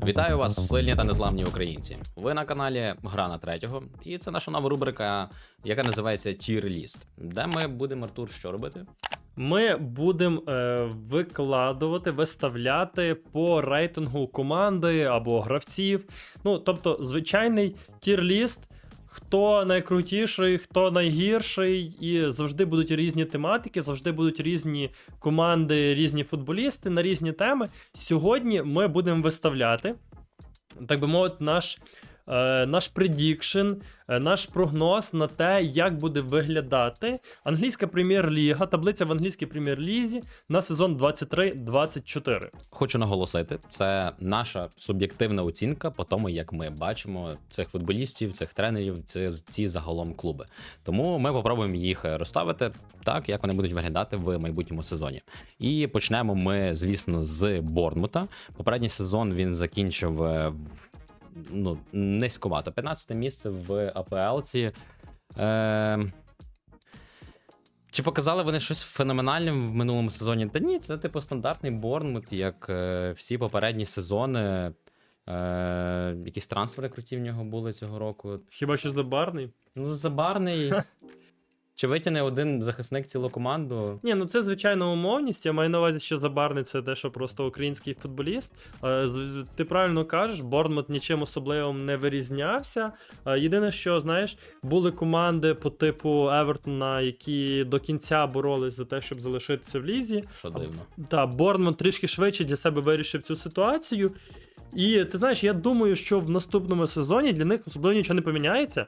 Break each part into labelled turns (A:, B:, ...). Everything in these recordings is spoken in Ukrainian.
A: Вітаю вас, сильні та незламні українці. Ви на каналі Гра на третього, і це наша нова рубрика, яка називається Тір-ліст, де ми будемо Артур що робити?
B: Ми будемо е, викладувати, виставляти по рейтингу команди або гравців. Ну, тобто, звичайний тір-ліст, хто найкрутіший, хто найгірший, і завжди будуть різні тематики, завжди будуть різні команди, різні футболісти на різні теми. Сьогодні ми будемо виставляти, так би мовити, наш. Е, Наш предікшн, е, наш прогноз на те, як буде виглядати англійська прем'єр-ліга, таблиця в англійській прем'єр-лізі на сезон 23-24.
A: Хочу наголосити, це наша суб'єктивна оцінка по тому, як ми бачимо цих футболістів, цих тренерів, ці, ці загалом клуби. Тому ми попробуємо їх розставити так, як вони будуть виглядати в майбутньому сезоні. І почнемо ми, звісно, з Борнмута. Попередній сезон він закінчив. Ну, низьковато. 15 місце в АПЛці. Е, чи показали вони щось феноменальне в минулому сезоні? Та ні, це типу стандартний Борнмут, як е, всі попередні сезони. Е, якісь трансфери круті в нього були цього року.
B: Хіба що забарний?
A: Ну, забарний. Чи витягне один захисник цілу команду?
B: Ні, ну це звичайно умовність. Я маю на увазі, що забарний це те, що просто український футболіст. Е, Ти правильно кажеш, Борнмут нічим особливим не вирізнявся. Е, Єдине, що знаєш, були команди по типу Евертона, які до кінця боролись за те, щоб залишитися в лізі.
A: Що дивно.
B: Та Борнмут трішки швидше для себе вирішив цю ситуацію. І ти знаєш, я думаю, що в наступному сезоні для них особливо нічого не поміняється.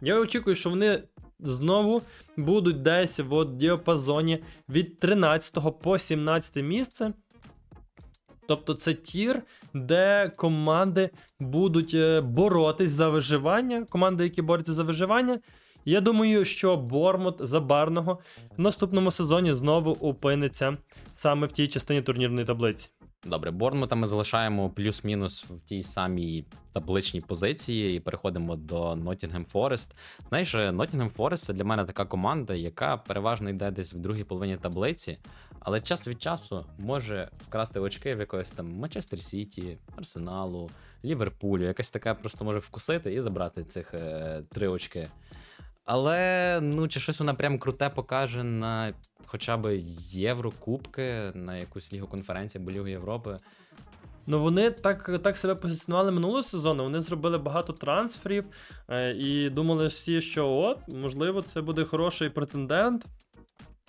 B: Я очікую, що вони знову будуть десь в діапазоні від 13 по 17 місце. Тобто це тір, де команди будуть е, боротись за виживання, команди, які борються за виживання. Я думаю, що Бормут Забарного в наступному сезоні знову опиниться саме в тій частині турнірної таблиці.
A: Добре, Борнмута ми залишаємо плюс-мінус в тій самій табличній позиції і переходимо до Nottingham Forest. Знаєш, Nottingham Forest це для мене така команда, яка переважно йде десь в другій половині таблиці, але час від часу може вкрасти очки в якогось там Манчестер Сіті, Арсеналу, Ліверпулю. Якась така просто може вкусити і забрати цих е, три очки. Але ну, чи щось вона прям круте покаже на хоча б Єврокубки, на якусь лігу конференції або Лігу Європи.
B: Ну вони так, так себе позиціонували минулого сезону. Вони зробили багато трансферів е, і думали всі, що от, можливо, це буде хороший претендент.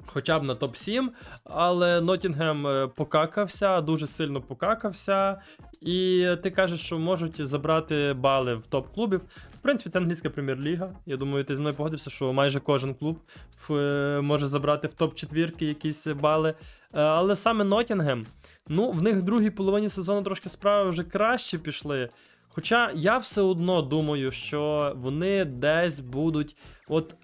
B: Хоча б на топ-7, але Нотінгем е, покакався, дуже сильно покакався. І ти кажеш, що можуть забрати бали в топ-клубів. В принципі, це англійська прем'єр-ліга. Я думаю, ти зі мною погодишся, що майже кожен клуб е, може забрати в топ-4 якісь бали. Е, Але саме Нотінгем, ну, в них в другій половині сезону трошки справи вже краще пішли. Хоча я все одно думаю, що вони десь будуть от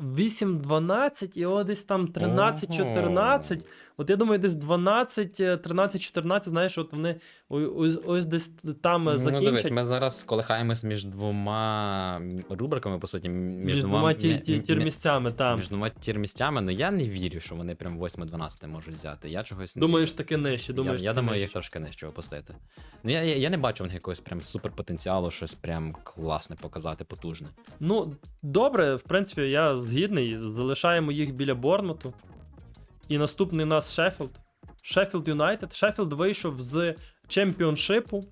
B: 8-12 і о, десь там 13-14. От я думаю, десь 12, е, 13-14, знаєш, от вони ось, ось десь там
A: Ну,
B: закінчать.
A: дивись, ми зараз колихаємось між двома рубриками, по суті, між,
B: між двома ті, ті,
A: мі-
B: тірмісцями, там.
A: між двома тірмістями, але я не вірю, що вони прям 8-12 можуть взяти. Я чогось не
B: Думаєш, таке нижче, думаєш,
A: я, думаю,
B: нижче.
A: їх трошки нижче опустити. Ну, я, я, я не бачу в них якогось прям суперпотенціалу, щось прям класне показати, потужне.
B: Ну, добре, в принципі, я згідний. Залишаємо їх біля Борнмуту. І наступний у нас Шеффілд. Шеффілд Юнайтед. Шеффілд вийшов з чемпіоншипу.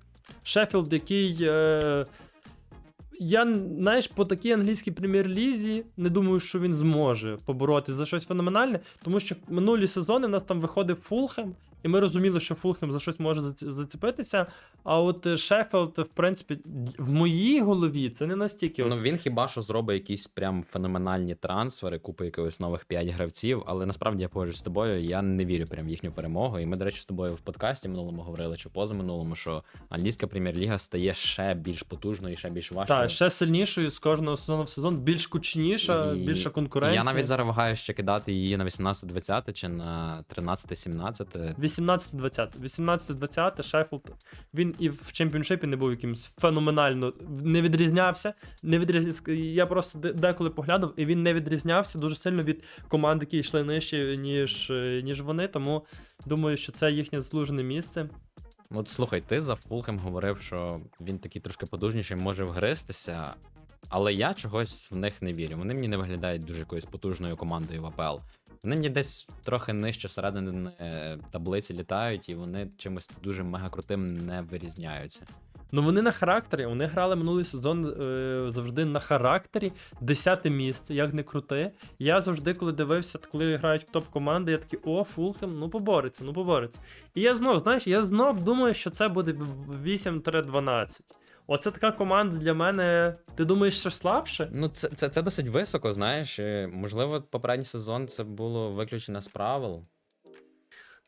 B: Шеффілд, який. Е... Я, знаєш, по такій англійській прем'єр-лізі не думаю, що він зможе побороти за щось феноменальне, тому що минулі сезони в нас там виходив Фулхем, і ми розуміли, що Фулхем за щось може зацепитися. А от Шеффілд, в принципі, в моїй голові це не настільки.
A: Ну він хіба що зробить якісь прям феноменальні трансфери, купить якихось нових 5 гравців, але насправді я погоджуюсь з тобою. Я не вірю прям в їхню перемогу. І ми, до речі, з тобою в подкасті минулому говорили чи позаминулому, що англійська прем'єр-ліга стає ще більш потужною і ще більш важчою.
B: Так, ще сильнішою з кожного сезону в сезон, більш кучніша,
A: І
B: більша конкуренція.
A: Я навіть зараз вагаю ще кидати її на 18-20 чи на 13-17.
B: 18-20. 18-20 Шеффілд. Він і в чемпіоншипі не був якимось феноменально. Не відрізнявся. Не відріз... Я просто деколи поглянув, і він не відрізнявся дуже сильно від команд, які йшли нижче, ніж, ніж вони. Тому думаю, що це їхнє заслужене місце.
A: От слухай, ти за Фулхем говорив, що він такий трошки потужніший, може вгристися. Але я чогось в них не вірю. Вони мені не виглядають дуже якоюсь потужною командою в АПЛ. Вони мені десь трохи нижче середини е, таблиці літають, і вони чимось дуже мега крутим не вирізняються.
B: Ну вони на характері, вони грали минулий сезон е, завжди на характері, десяте місце, як не крути. Я завжди, коли дивився, коли грають топ-команди, я такий, о, Фулхем, ну побореться, ну побореться. І я знов, знаєш, я знов думаю, що це буде 8-12. Оце така команда для мене. Ти думаєш, що слабше?
A: Ну, це, це, це досить високо, знаєш. Можливо, попередній сезон це було виключено з правил.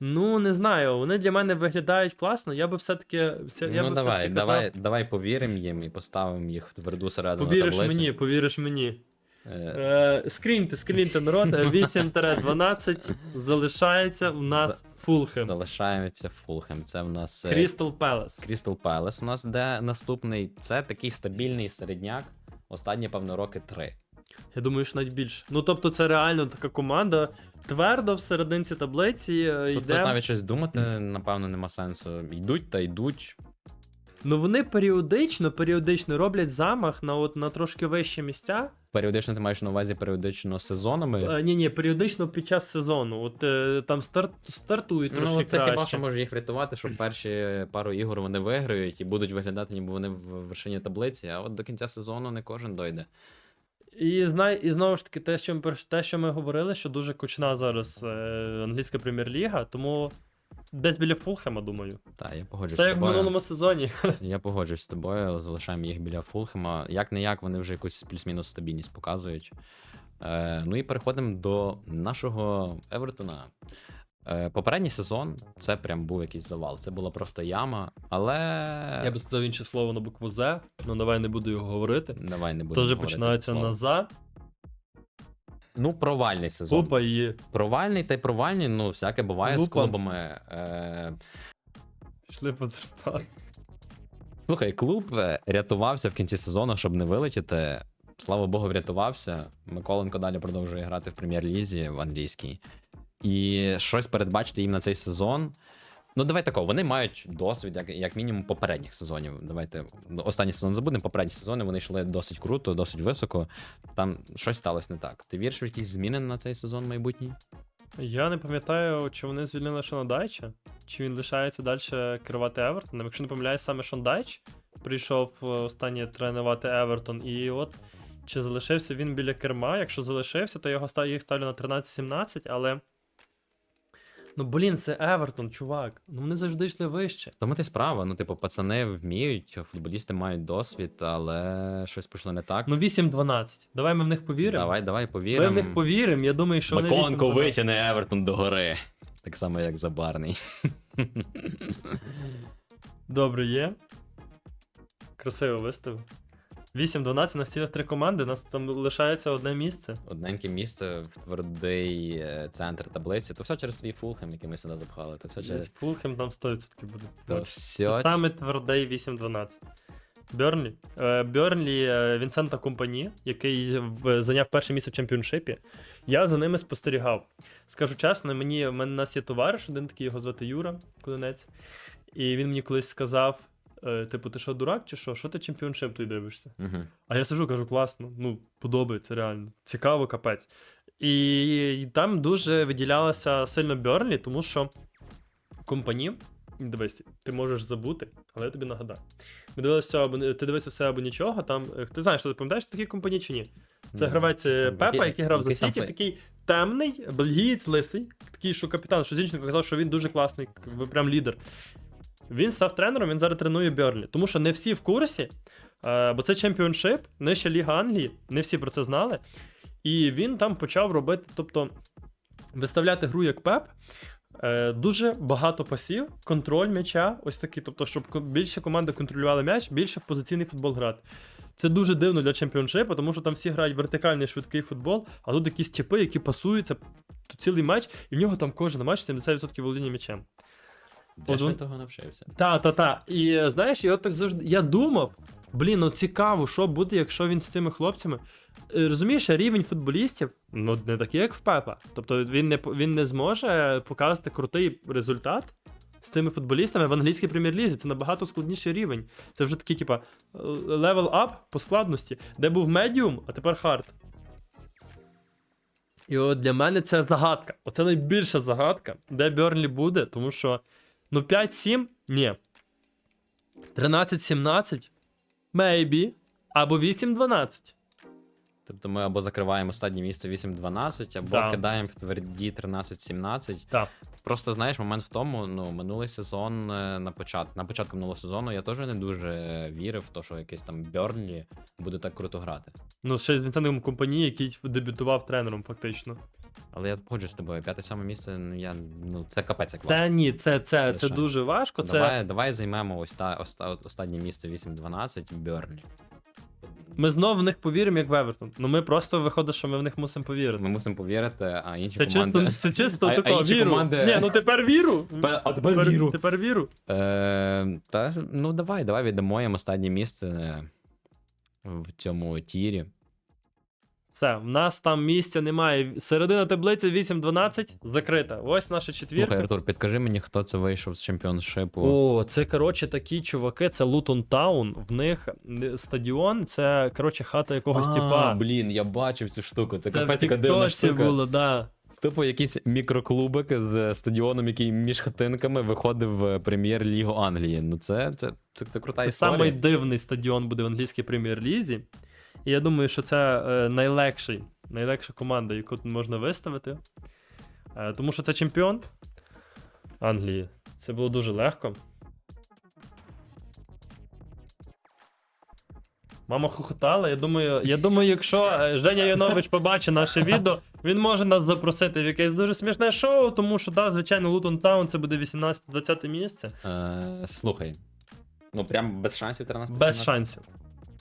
B: Ну, не знаю, вони для мене виглядають класно. Я би все-таки. все- я
A: ну
B: би
A: давай,
B: все-таки
A: давай,
B: казав,
A: давай повіримо їм і поставимо їх в тверду середину
B: повіриш
A: таблиці.
B: мені, повіриш мені.
A: Е,
B: Е, скріньте, скріньте народ, 8-12 залишається у нас Фулхем.
A: Залишається Фулхем. Це в нас е,
B: Крістал Пелес.
A: Crystal Palace у нас де наступний. Це такий стабільний середняк. Останні, певно, роки три.
B: Я думаю, що навіть більше. Ну тобто, це реально така команда. Твердо в серединці таблиці е,
A: Тут,
B: йде.
A: тут навіть щось думати, напевно, нема сенсу. Йдуть та йдуть.
B: Ну вони періодично, періодично роблять замах на от на трошки вищі місця.
A: Періодично ти маєш на увазі періодично сезонами.
B: Е, ні, ні, періодично під час сезону. От е, там старт, стартують трошки
A: Ну, це
B: краще.
A: хіба що може їх врятувати, що перші пару ігор вони виграють і будуть виглядати, ніби вони в вершині таблиці, а от до кінця сезону не кожен дойде.
B: І знай, і знову ж таки, те, що ми те, що ми говорили, що дуже кучна зараз е, англійська прем'єр-ліга, тому десь біля Фулхема, думаю.
A: Так, я погоджуюсь з
B: як в
A: тобою.
B: минулому сезоні.
A: Я погоджуюсь з тобою, залишаємо їх біля Фулхема. Як не як, вони вже якусь плюс-мінус стабільність показують. Е, ну і переходимо до нашого Евертона. Е, попередній сезон це прям був якийсь завал. Це була просто яма, але.
B: Я би сказав інше слово на букву З, ну давай не буду його говорити.
A: Давай не будемо.
B: Теж
A: говорити
B: починається
A: це слово.
B: на за,
A: Ну, провальний сезон.
B: купа і
A: Провальний та й провальний, ну, всяке буває з клубами. Е,
B: пішли по зарплату.
A: Слухай, клуб е, рятувався в кінці сезону, щоб не вилетіти. Слава Богу, врятувався. Миколенко далі продовжує грати в прем'єр-лізі в англійській. І щось передбачити їм на цей сезон. Ну, давай тако, вони мають досвід, як, як мінімум, попередніх сезонів. Давайте ну, останній сезон забудемо. Попередні сезони вони йшли досить круто, досить високо. Там щось сталося не так. Ти віриш в якісь зміни на цей сезон майбутній?
B: Я не пам'ятаю, чи вони звільнили Шона Дайча, чи він лишається далі керувати Евертоном. Якщо не помиляюсь, саме Шон Дайч прийшов е, останнє тренувати Евертон, і от чи залишився він біля керма. Якщо залишився, то його їх ставлю на 13-17, але. Ну блін, це Евертон, чувак. Ну вони завжди йшли вище.
A: Тому ти справа. Ну, типу, пацани вміють, футболісти мають досвід, але щось пішло не так.
B: Ну 8-12. Давай ми в них повіримо.
A: Давай, давай
B: Ми в них повіримо. Я думаю, що вони
A: витягне Евертон до гори. Так само, як Забарний.
B: Добре, є. Красиво виставив. 8-12 на стінах три команди, у нас там лишається одне місце.
A: Одненьке місце в твердий е, центр таблиці. То все через свій фулхем, який ми сюди запхали. То все через.
B: Фулхем там 100% буде.
A: То
B: Це
A: все.
B: саме твердий 8-12. Берлі. Е, Берлі е, Вінсента Компані, який в- зайняв перше місце в чемпіоншипі. Я за ними спостерігав. Скажу чесно, мені в мене у нас є товариш, один такий його звати Юра Кулинець. І він мені колись сказав: е, типу, ти що, дурак, чи що? Що ти чемпіоншип той дивишся?
A: Угу.
B: А я сижу, кажу, класно, ну, подобається реально. Цікаво, капець. І там дуже виділялося сильно Берлі, тому що компані, дивись, ти можеш забути, але я тобі нагадаю. Ми дивилися або ти дивився все або нічого. Там е, ти знаєш, що ти пам'ятаєш такі компанії чи ні? Це гравець е, Пепа, який грав за Сіті, такий темний, бельгієць, лисий, такий, що капітан, що Зінченко казав, що він дуже класний, прям лідер. Він став тренером, він зараз тренує Берлі. Тому що не всі в курсі, е, бо це чемпіоншип, нижча ліга Англії, не всі про це знали. І він там почав робити, тобто виставляти гру як Пеп. Е, дуже багато пасів, контроль м'яча, ось такий. Тобто, щоб більше команди контролювали м'яч, більше в позиційний футбол грати. Це дуже дивно для чемпіоншипу, тому що там всі грають вертикальний швидкий футбол, а тут якісь тіпи, які пасуються тут цілий матч, і в нього там кожен матч 70% володіння м'ячем.
A: Де ж він того навчився?
B: Та, та, та. І е, знаєш, я так завжди. Я думав, блін, ну цікаво, що буде, якщо він з цими хлопцями. Е, Розумієш, рівень футболістів ну не такий, як в Пепа. Тобто він не він не зможе показати крутий результат з цими футболістами в англійській прем'єр-лізі. Це набагато складніший рівень. Це вже такий, типа, левел ап по складності, де був медіум, а тепер хард. І от для мене це загадка. Оце найбільша загадка, де Берлі буде, тому що ну 5-7 ні. 13-17 maybe. Або 8-12.
A: Тобто ми або закриваємо останнє місце 8-12, або
B: Да.
A: кидаємо в тверді 13-17.
B: Так.
A: Просто знаєш, момент в тому, ну, минулий сезон е, на початку, на початку минулого сезону я теж не дуже вірив в те, що якийсь там Берлі буде так круто грати.
B: Ну, ще з Вінсентом компанії, який дебютував тренером, фактично.
A: Але я погоджуюсь з тобою, п'яте-сьоме місце, ну я ну це капець як важко.
B: Це ні, це, це, це
A: Лише.
B: дуже важко. Це...
A: Давай, давай займемо ось та оста, останнє місце 8-12 Берлі.
B: Ми знову в них повіримо, як в Евертон. Ну ми просто виходить, що ми в них мусимо повірити.
A: Ми мусимо повірити, а інші
B: Це
A: команди.
B: чисто, це чисто
A: А- а
B: такого
A: інші
B: віру.
A: команди-
B: Ні, ну тепер віру.
A: Тепер- а тепер віру.
B: Тепер віру.
A: Е, та, ну давай, давай віддамо їм останнє місце в цьому тірі.
B: Все, в нас там місця немає. Середина таблиці 8-12 закрита. Ось наша
A: Слухай,
B: четвірка.
A: Артур, підкажи мені, хто це вийшов з чемпіоншипу.
B: О, це коротше такі чуваки, це Лутон Таун. В них е, стадіон, це коротше хата якогось
A: а,
B: типа.
A: блін, я бачив цю штуку. Це,
B: Це
A: капець дивна штука.
B: було, да.
A: Типу якийсь мікроклубик з стадіоном, який між хатинками виходив в прем'єр-лігу Англії. Ну це, це, це, це крута
B: Це
A: історія.
B: самий дивний стадіон буде в англійській прем'єр-лізі. І я думаю, що це е, найлегший, найлегша команда, яку тут можна виставити. Е, тому що це чемпіон Англії. Це було дуже легко. Мама хохотала. Я думаю, я думаю, якщо е, Женя Янович побачить наше відео, він може нас запросити в якесь дуже смішне шоу, тому що, так, звичайно, Лутон Таун це буде 18-20 місце.
A: Е, слухай. Ну прям без шансів 13
B: Без шансів.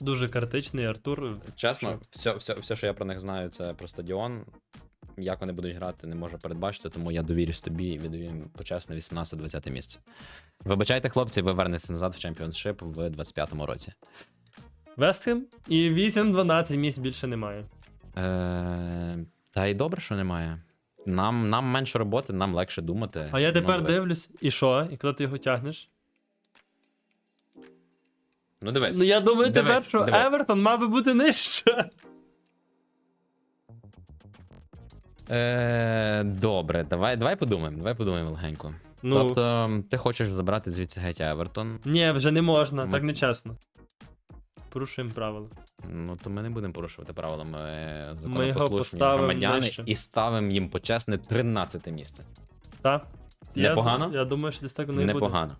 B: Дуже критичний Артур.
A: Чесно, все, все, все, що я про них знаю, це про стадіон. Як вони будуть грати, не можу передбачити, тому я довірюсь тобі і віддаю їм почесне 18-20 місце. Вибачайте, хлопці, ви вернетеся назад в чемпіоншип в 25-му році.
B: Вестхем і 8-12 місць більше немає.
A: Е, та й добре, що немає. Нам, нам менше роботи, нам легше думати.
B: А я тепер дивлюсь, і що? І коли ти його тягнеш?
A: Ну дивись.
B: Ну я думаю,
A: Дивись,
B: тепер, що
A: дивись.
B: Евертон мав би бути нижче.
A: Е, добре, давай, давай подумаємо, давай подумаємо легенько.
B: Ну,
A: Тобто, ти хочеш забрати звідси геть Евертон.
B: ні, вже не можна,
A: Ми-
B: так не чесно. Порушуємо правила.
A: Ну, то ми не будемо порушувати правила. Ми
B: Ми
A: законопослушні
B: поставимо
A: громадяни
B: нижче.
A: і ставимо їм почесне 13 місце.
B: Так?
A: Непогано?
B: Я, я думаю, що десь так воно і буде.
A: Непогано.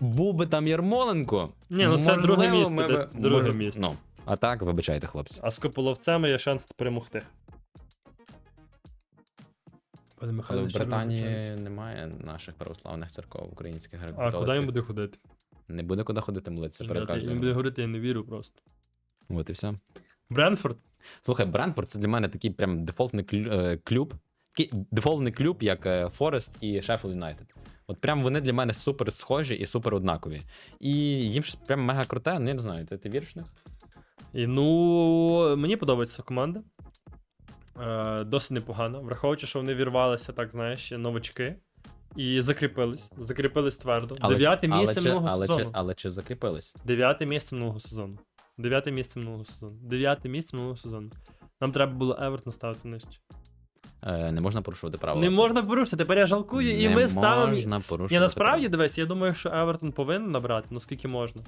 A: Був би там Ярмоленко.
B: Ні, ну це
A: можливо,
B: друге місце,
A: ми
B: десь
A: би-
B: друге
A: може-
B: місце.
A: Ну, а так, вибачайте, хлопці.
B: А з Кополовцями є шанс перемогти. Пане
A: Але
B: Михайло,
A: в. Британії немає наших православних церков українських
B: А
A: греко
B: куди він буде ходити?
A: Не буде куди ходити молитися перед
B: Він буде
A: кожним.
B: говорити, я не вірю просто.
A: От і все.
B: Бренфорд?
A: Слухай, Брентфорд це для мене такий прям дефолтний клю- е, клуб. Такий дефолтний клуб, як е, Форест і Шеффілд Юнайтед. От прям вони для мене супер схожі і супер однакові. І їм щось прям мега круте, ну я не знаю, ти, ти віриш в них?
B: І, ну, мені подобається команда. Е, досить непогано. Враховуючи, що вони вірвалися, так знаєш, новачки. І закріпились. Закріпились твердо. Дев'яте місце
A: чи,
B: минулого
A: але,
B: сезону.
A: чи, але чи закріпились?
B: Дев'яте місце минулого сезону. Дев'яте місце минулого сезону. Дев'яте місце минулого сезону. Нам треба було Евертон ставити нижче.
A: Е, не можна порушувати правила.
B: Не можна порушити, тепер я жалкую, і
A: Не
B: ми ставимо.
A: можна порушувати
B: Ні, насправді, дивись, я думаю, що Евертон повинен набрати, ну скільки можна.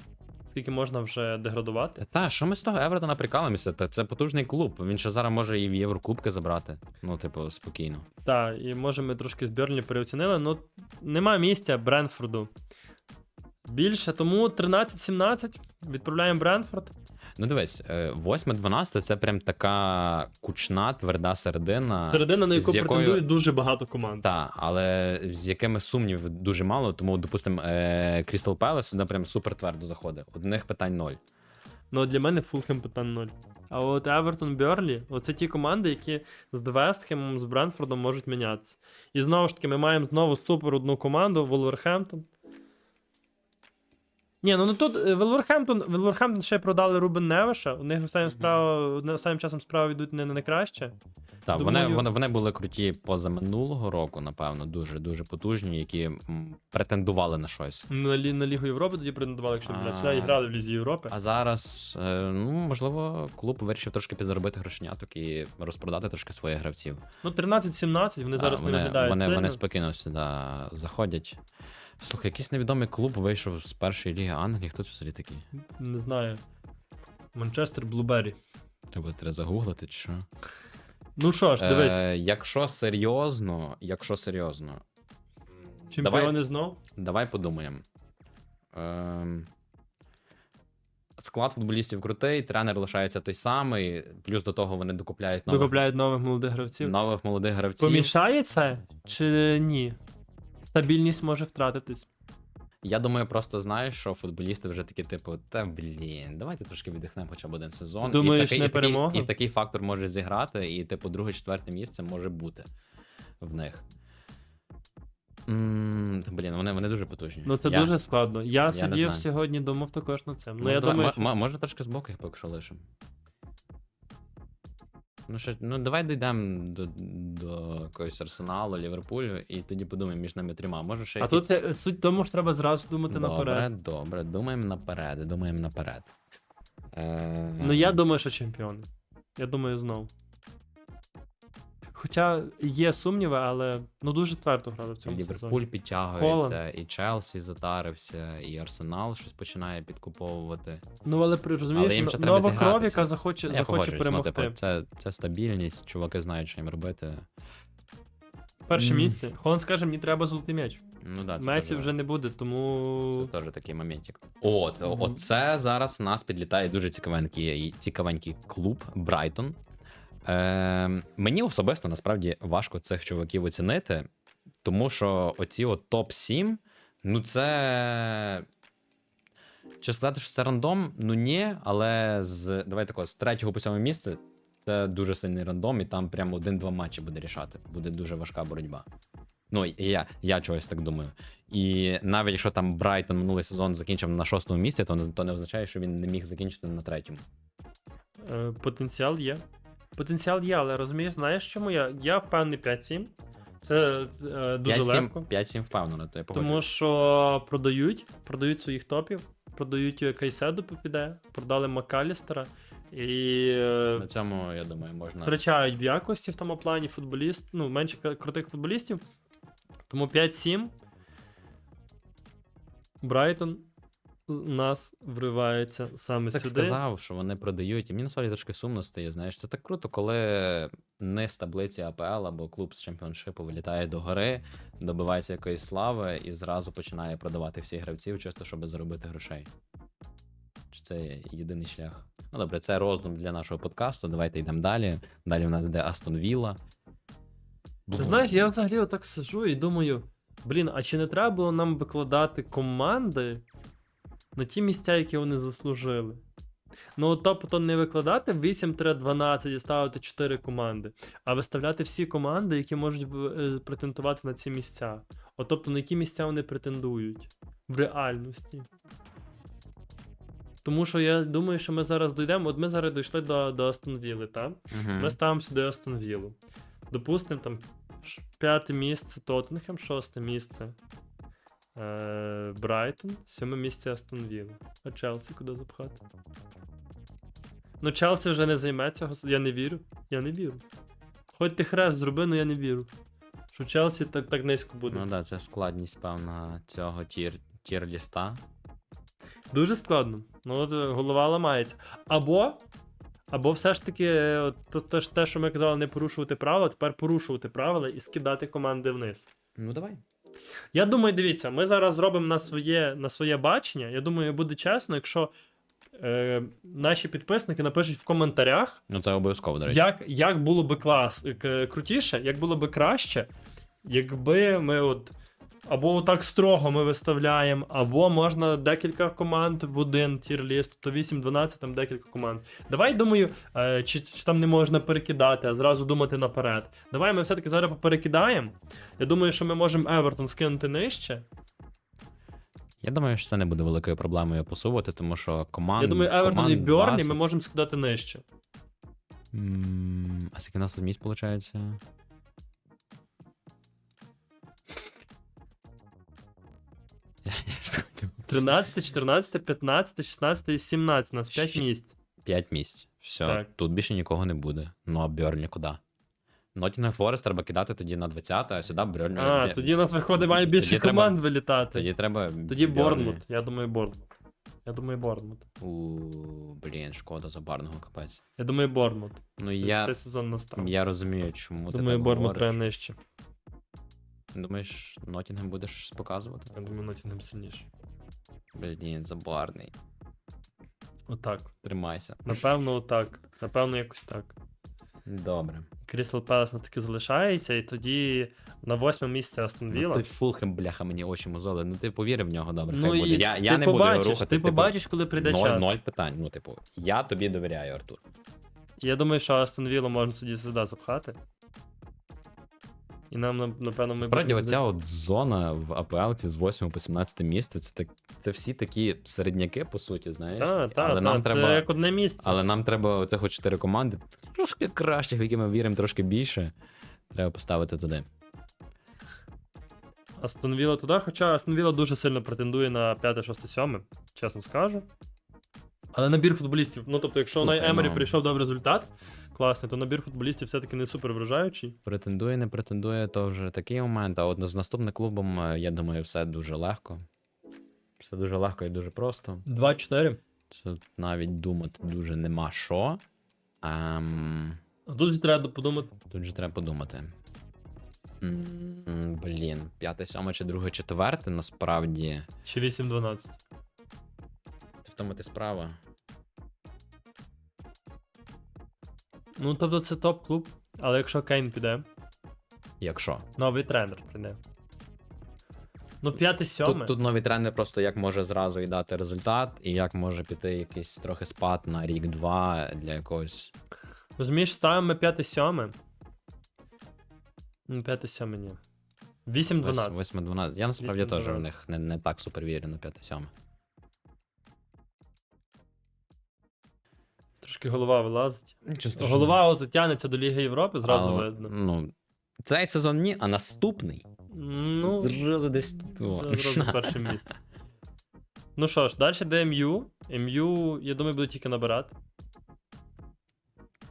B: Скільки можна вже деградувати.
A: Та, що ми з того Евертона прикалимося? Та це потужний клуб. Він ще зараз може і в Єврокубки забрати. Ну, типу, спокійно.
B: Так, і може ми трошки з Берлі переоцінили, ну нема місця Бренфорду. Більше, тому 13-17 відправляємо Бренфорд.
A: Ну дивись, 8-12 це прям така кучна, тверда середина.
B: Середина, на яку
A: якою-
B: претендує дуже багато команд.
A: Так, але з якими сумнів дуже мало, тому, допустимо, Крістал Пелес сюди прям супер твердо заходить. Одних питань ноль.
B: Ну для мене Фулхем питань 0. А от Евертон Берлі, оце ті команди, які з Вестхемом, з Брентфордом можуть мінятися. І знову ж таки, ми маємо знову супер одну команду Волверхемптон. Ні, ну, ну тут е, Велверхемптон, Велверхемптон ще продали Рубен Невеша. У них останнім справа, останнім часом справи йдуть не на найкраще.
A: Так,
B: Думаю-
A: вони, вони, вони були круті поза минулого року, напевно, дуже дуже потужні, які претендували на щось.
B: На, лі, на Лігу Європи тоді претендували, якщо не
A: А.
B: Сюди грали в Лізі Європи.
A: А зараз, е, ну можливо, клуб вирішив трошки підзаробити грошеняток і розпродати трошки своїх гравців.
B: Ну, 13-17, вони зараз
A: А,
B: не
A: вони,
B: виглядають.
A: вони,
B: сильно.
A: вони спокійно сюди заходять. Слухай, якийсь невідомий клуб вийшов з першої ліги Англії. Хто це взагалі такий?
B: Не знаю. Манчестер Блубері.
A: Треба треба загуглити, чи що?
B: Ну що ж, дивись,
A: Е, якщо серйозно, якщо серйозно,
B: чемпіони
A: давай-
B: знов.
A: давай подумаємо. Ем, склад футболістів крутий, тренер лишається той самий, плюс до того вони докупляють нових,
B: Докупляють нових молодих гравців.
A: нових молодих гравців.
B: Помішає це чи ні? Стабільність може втратитись.
A: Я думаю, просто знаєш, що футболісти вже такі, типу, та блін, давайте трошки віддихнемо хоча б один сезон.
B: Думаєш,
A: і такий,
B: не
A: і, такий, і такий фактор може зіграти, і, типу, друге, четверте місце може бути в них. м блін, вони, вони дуже потужні.
B: Ну це
A: Я-
B: дуже складно. Я,
A: не
B: сидів
A: знаю.
B: сьогодні, думав також над цим. Ну,
A: Ну,
B: я
A: давай,
B: думаю,
A: м- м- може трошки з боку їх поки що лишимо. Ну, що, ну давай дійдемо до, до якогось арсеналу, Ліверпулю, і тоді подумаємо між нами трьома. Може ще
B: а
A: якісь...
B: тут е, суть в тому, що треба зразу думати
A: добре,
B: наперед.
A: добре, думаємо наперед, думаємо наперед. Е...
B: Ну я думаю, що чемпіони. Я думаю, знов. Хоча є сумніви, але ну дуже твердо грали в цьому
A: Ліверпуль
B: сезоні.
A: підтягується,
B: Холланд.
A: і Челсі затарився, і Арсенал щось починає підкуповувати.
B: Ну але при- розумієш,
A: Але їм ще треба
B: нова кров,
A: зігратися.
B: яка захоче,
A: Я
B: захоче
A: погоджуюсь, ну,
B: перемогти.
A: типу, це, це стабільність, чуваки знають, що їм робити.
B: Перше
A: М.
B: місце. Холанд скаже, мені треба золотий м'яч.
A: Ну, да, це
B: Месі
A: теж-
B: вже не буде, тому.
A: Це теж такий моментик. От,
B: Мгм.
A: оце зараз у нас підлітає дуже цікавенький, цікавенький клуб Брайтон. Е, мені особисто насправді важко цих чуваків оцінити, тому що оці от топ-7, ну це. Чи сказати, що це рандом? Ну ні, але з давай тако, з третього по сьоме місце це дуже сильний рандом, і там прямо один-два матчі буде рішати. Буде дуже важка боротьба. Ну, я, я чогось так думаю. І навіть якщо там Брайтон минулий сезон закінчив на шостому місці, то, то не означає, що він не міг закінчити на третьому.
B: Е, потенціал є. Потенціал є, але розумієш, знаєш чому я? Я впевнений 5-7. Це е, дуже
A: 5-7,
B: легко.
A: 5-7 впевнено, то я
B: Тому що продають, продають своїх топів, продають е, Кайседу піде, продали Макалістера і е,
A: На цьому, я думаю, можна.
B: втрачають в якості в тому плані футболіст, ну, менше крутих футболістів. Тому 5-7. Брайтон нас вривається саме
A: так
B: сюди.
A: сказав, що вони продають, і мені насправді трошки сумно стає. Знаєш, це так круто, коли не з таблиці АПЛ або клуб з чемпіоншипу вилітає до гори, добивається якоїсь слави і зразу починає продавати всіх гравців, чисто щоб заробити грошей. Чи це єдиний шлях? Ну добре, це роздум для нашого подкасту. Давайте йдемо далі. Далі в нас йде Астон Вілла.
B: Ти знаєш, я взагалі отак сижу і думаю: блін, а чи не треба було нам викладати команди на ті місця, які вони заслужили? Ну, тобто не викладати 8-12 і ставити 4 команди, а виставляти всі команди, які можуть е, претендувати на ці місця. От, тобто, на які місця вони претендують в реальності. Тому що я думаю, що ми зараз дійдемо. От ми зараз дійшли до, до Астон Вілли, так?
A: Мгм.
B: Ми ставимо сюди Астон Віллу. Допустимо, там п'яте місце Тоттенхем, шосте місце Брайтон, сьоме місце Астон Вілла. А Челсі куди запхати? Ну, Челсі вже не займе цього. Я не вірю. Я не вірю. Хоч ти хрест зроби, але я не вірю. Що Челсі так, так низько буде.
A: Ну так, да, це складність, певна, цього тір, тір-ліста.
B: Дуже складно. Ну, от е, голова ламається. Або. Або все ж таки, е, то, то ж те, що ми казали, не порушувати правила, тепер порушувати правила і скидати команди вниз.
A: Ну давай.
B: Я думаю, дивіться, ми зараз зробимо на своє, на своє бачення. Я думаю, буде чесно, якщо е, наші підписники напишуть в коментарях,
A: Ну це обов'язково, до речі.
B: як, як було би клас, к- крутіше, як було би краще, якби ми от. Або так строго ми виставляємо, або можна декілька команд в один тір-ліст, то 8-12, там декілька команд. Давай думаю, е, чи, чи там не можна перекидати, а зразу думати наперед. Давай ми все-таки зараз поперекидаємо. Я думаю, що ми можемо Евертон скинути нижче.
A: Я думаю, що це не буде великою проблемою посувати, тому що команд.
B: Я думаю, Евертон і Бьорні
A: 20.
B: ми можемо скидати нижче.
A: М, А скільки нас тут місць виходить?
B: 13, 14, 15, 16 і 17. У нас 5
A: Ще-
B: місць.
A: П'ять місць. Все,
B: Так.
A: тут більше нікого не буде. Ну а Бьорні куди? Ноттінгем Форест треба кидати тоді на 20, а сюди Бьорні.
B: А, тоді у нас виходить, має більше
A: Тоді треба-
B: команд вилітати.
A: тоді треба.
B: Тоді
A: Бьорні.
B: Борнмут. Я думаю, Борнмут. Я думаю, Борнмут.
A: У, блін, шкода за барного капець.
B: Я думаю, Борнмут.
A: Ну я,
B: Цей сезон настав.
A: я розумію, чому ти
B: Думаю,
A: так
B: Борнмут
A: говориш.
B: треба нижче.
A: Думаєш, Ноттінгем будеш показувати?
B: Я думаю, Ноттінгем сильніше.
A: Блін, забарний.
B: Отак.
A: Тримайся.
B: Напевно, отак. Напевно, якось так.
A: Добре.
B: Кріслал Пелес нас таки залишається, і тоді на восьме місце Астон
A: Ну,
B: Вілла.
A: той Фулхем, бляха, мені очі мозоли. Ну ти повірив в нього, добре.
B: Ну
A: хай буде.
B: і
A: Я, я
B: ти
A: не
B: побачиш,
A: буду його рухати.
B: ти
A: типу,
B: побачиш, коли прийде
A: ноль,
B: час.
A: ноль питань. Ну, типу, я тобі довіряю, Артур.
B: Я думаю, що Астон Вілла можна сюди сюди запхати. І нам, напевно, ми
A: Справді,
B: будемо-
A: оця от зона в АПЛ з 8 по 17 місце, це так. Це всі такі середняки, по суті, знаєш.
B: Та, та,
A: але
B: та,
A: нам
B: це
A: треба.
B: як одне місце.
A: Але нам треба оцих от чотири команди трошки кращих, в які ми віримо, трошки більше. Треба поставити туди.
B: Астон Вілла туди, хоча Астон Вілла дуже сильно претендує на 5, 6, 7, чесно скажу. Але набір футболістів, ну тобто, якщо на Емері
A: ну-
B: прийшов добрий результат, класний, то набір футболістів все-таки не супер вражаючий.
A: Претендує, не претендує, то вже такий момент. А от з наступним клубом, е, я думаю, все дуже легко. Все дуже легко і дуже просто.
B: 2-4.
A: Тут навіть думати дуже нема що. Ем,
B: А тут же треба подумати.
A: тут же треба подумати. М, Блін, п'яте, сьоме чи друге, четверте, насправді.
B: Чи 8-12.
A: В тому ти справа.
B: Ну, тобто це топ-клуб, але якщо Кейн піде,
A: Якщо.
B: новий тренер прийде. Ну, 5-7.
A: Тут, тут новий тренер просто як може зразу і дати результат, і як може піти якийсь трохи спад на рік-два для якогось.
B: Розумієш, ставимо 5-7. Ну, 5-7 ні. 8-12.
A: 8-12. Я насправді
B: 8-12.
A: теж в них не, не так супер вірю на 5-7.
B: Трошки голова вилазить.
A: Нічого
B: Голова от тягнеться до Ліги Європи, зразу
A: Але,
B: видно.
A: Ну, цей сезон ні, а наступний.
B: Ну,
A: зразу десь.
B: Зразу перше місце. Ну що ж, далі йде МЮ. МЮ, я думаю, буде тільки набирати.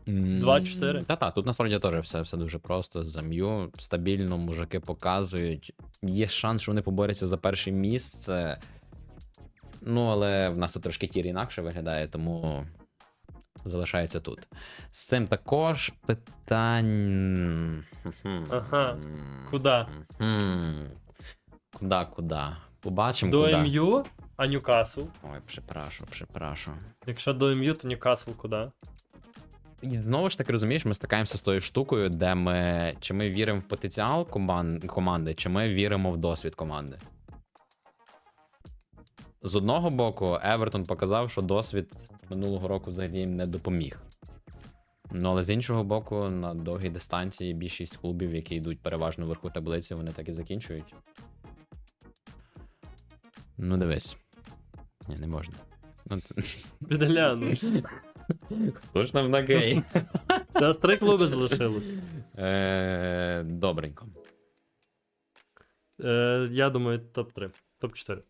B: 2-4.
A: Та-та, тут насправді теж все, все дуже просто. Зам'ю стабільно мужики показують. Є шанс, що вони поборються за перше місце. Ну, але в нас тут трошки тір інакше виглядає, тому залишається тут. З цим також питань.
B: Ага. Куда?
A: Куда, куда? Побачимо,
B: До. МЮ, а Ньюкасл.
A: Ой, приправшу, приправшу.
B: Якщо до МЮ, то Ньюкасл куди?
A: І знову ж таки розумієш, ми стикаємося з тою штукою, де ми чи ми віримо в потенціал коман- команди, чи ми віримо в досвід команди. З одного боку, Евертон показав, що досвід минулого року взагалі їм не допоміг. Ну, але з іншого боку, на довгій дистанції більшість клубів, які йдуть переважно вверху таблиці, вони так і закінчують. Ну, дивись. Ні, не можна. Ну,
B: Підгляну.
A: Хто ж там на гей?
B: У три клуби залишилось.
A: Е, Добренько.
B: Е, я думаю, топ-3. Топ-4.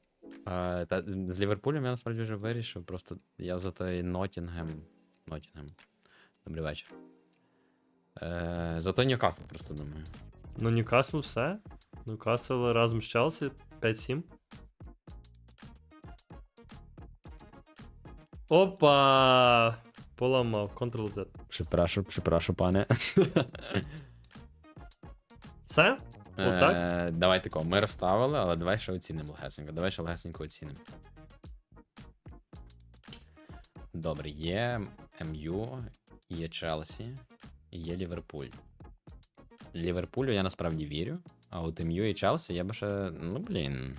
A: Е, Та з Ліверпулем я насправді вже вирішив. Просто я за той Ноттінгем. Ноттінгем. Добрий вечір. Е, За той Ньюкасл просто думаю.
B: Ну, Ньюкасл все. Ньюкасл разом з Челсі 5-7. Опа! Поламав. Ctrl-Z.
A: Припрошу, припрошу, пане.
B: Все? Отак?
A: Е, Давай тако, ми розставили, але давай ще оцінимо легесенько. Давай ще легесенько оцінимо. Добре, є МЮ, є Челсі, є Ліверпуль. Ліверпулю я насправді вірю, а от МЮ і Челсі я би ще. Ну, блін.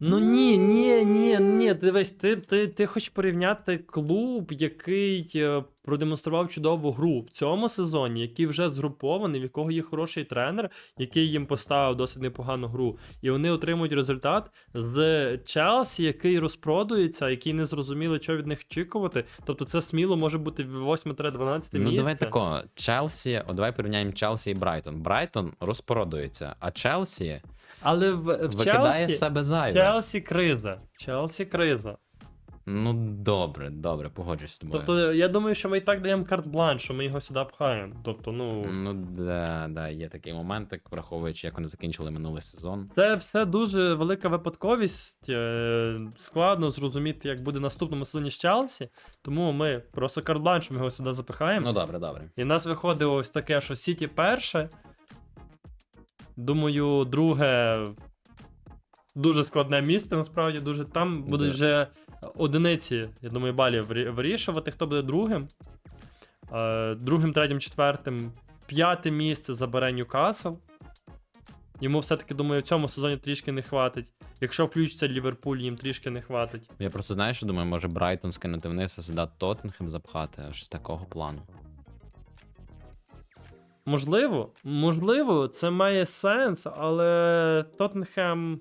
B: Ну ні, ні, ні, ні. Дивись, ти, ти, ти хочеш порівняти клуб, який е, продемонстрував чудову гру в цьому сезоні, який вже згрупований, в якого є хороший тренер, який їм поставив досить непогану гру. І вони отримують результат з Челсі, який розпродується, який не зрозуміли, що від них очікувати. Тобто це сміло може бути 8-12 місце.
A: Ну, давай тако. Челсі, о, давай порівняємо Челсі і Брайтон. Брайтон розпродується, а Челсі
B: Але в, в
A: викидає з
B: Челсі,
A: себе зайве.
B: Челсі криза. Челсі криза.
A: Ну, добре, добре, погоджуюсь з тобою.
B: Тобто, я думаю, що ми і так даємо карт-бланш, що ми його сюди пхаємо. Тобто, ну.
A: Ну, да, да, є такий момент, враховуючи, як вони закінчили минулий сезон.
B: Це все дуже велика випадковість. е, Складно зрозуміти, як буде в наступному сезоні з Челсі. Тому ми просто карт-бланшем його сюди запихаємо.
A: Ну, добре, добре.
B: І в нас виходить ось таке, що Сіті перше. Думаю, друге. Дуже складне місце, насправді. Дуже. Там будуть вже одиниці, я думаю, балів вирішувати, хто буде другим. Е, другим, третім, четвертим. П'яте місце забере Ньюкасл. Йому все-таки, думаю, в цьому сезоні трішки не хватить. Якщо включиться Ліверпуль, їм трішки не хватить.
A: Я просто знаю, що думаю, може Брайтон скинути вниз, а сюди Тоттенхем запхати, з такого плану.
B: Можливо, можливо, це має сенс, але Тоттенхем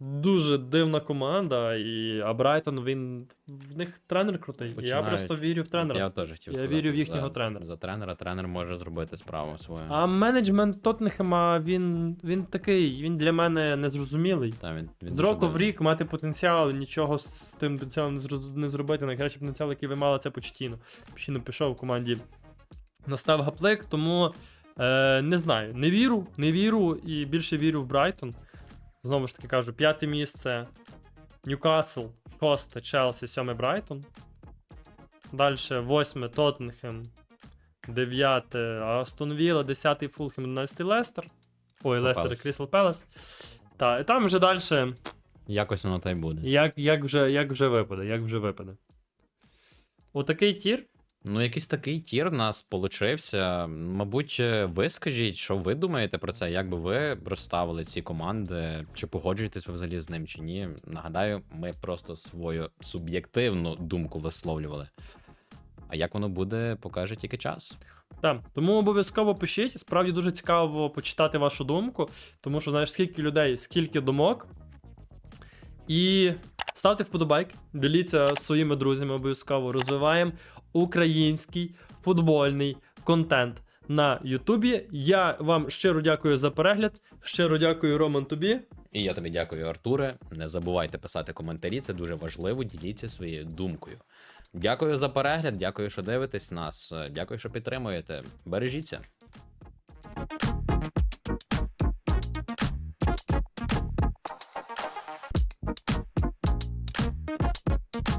B: дуже дивна команда, і а Брайтон, він. В них тренер крутий. Я просто вірю в тренера.
A: Я теж хотів
B: Я
A: сказати.
B: вірю в їхнього
A: за,
B: тренера.
A: За тренера тренер може зробити справу свою.
B: А менеджмент Тоттенхема, він, він такий, він для мене незрозумілий.
A: Та, він, він
B: З року в рік мати потенціал, нічого з тим потенціалом не зробити. Найкращий потенціал, який ви мали, це Почтіно. Почтіно пішов в команді. Настав гаплик, тому е, не знаю. Не віру, не віру і більше вірю в Брайтон. Знову ж таки кажу, п'яте місце. Ньюкасл, шосте, Челсі, сьоме Брайтон. Далі восьме Тоттенхем, дев'яте Астон Вілла, десятий Фулхем, одинадцятий Лестер. Ой, Лестер. Крісл Пелес. Так, і там вже далі.
A: Якось воно та й буде.
B: Як, як, вже, як вже випаде, як вже випаде. Отакий тір.
A: Ну, якийсь такий тір в нас получився. Мабуть, е, ви скажіть, що ви думаєте про це? Як би ви розставили ці команди? Чи погоджуєтесь ви взагалі з ним, чи ні? Нагадаю, ми просто свою суб'єктивну думку висловлювали. А як воно буде, покаже тільки час.
B: Так, тому обов'язково пишіть. Справді дуже цікаво почитати вашу думку, тому що знаєш, скільки людей, скільки думок. І ставте вподобайки, діліться своїми друзями обов'язково. Розвиваємо український футбольний контент на Ютубі. Я вам щиро дякую за перегляд. Щиро дякую, Роман, тобі.
A: І я тобі дякую, Артуре. Не забувайте писати коментарі, це дуже важливо. Діліться своєю думкою. Дякую за перегляд, дякую, що дивитесь нас. Дякую, що підтримуєте. Бережіться.